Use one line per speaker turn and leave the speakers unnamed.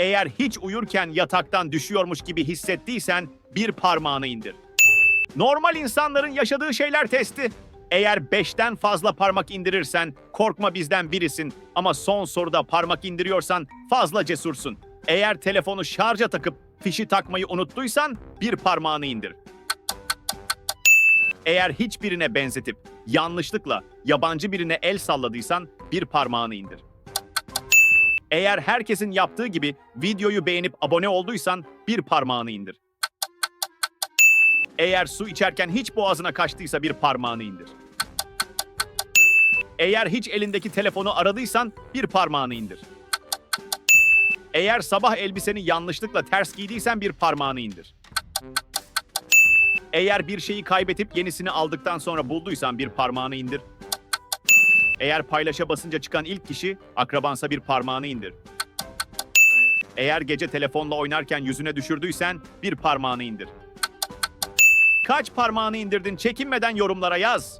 Eğer hiç uyurken yataktan düşüyormuş gibi hissettiysen bir parmağını indir. Normal insanların yaşadığı şeyler testi. Eğer 5'ten fazla parmak indirirsen korkma bizden birisin ama son soruda parmak indiriyorsan fazla cesursun. Eğer telefonu şarja takıp fişi takmayı unuttuysan bir parmağını indir. Eğer hiçbirine benzetip yanlışlıkla yabancı birine el salladıysan bir parmağını indir. Eğer herkesin yaptığı gibi videoyu beğenip abone olduysan bir parmağını indir. Eğer su içerken hiç boğazına kaçtıysa bir parmağını indir. Eğer hiç elindeki telefonu aradıysan bir parmağını indir. Eğer sabah elbiseni yanlışlıkla ters giydiysen bir parmağını indir. Eğer bir şeyi kaybedip yenisini aldıktan sonra bulduysan bir parmağını indir. Eğer paylaşa basınca çıkan ilk kişi akrabansa bir parmağını indir. Eğer gece telefonla oynarken yüzüne düşürdüysen bir parmağını indir. Kaç parmağını indirdin çekinmeden yorumlara yaz.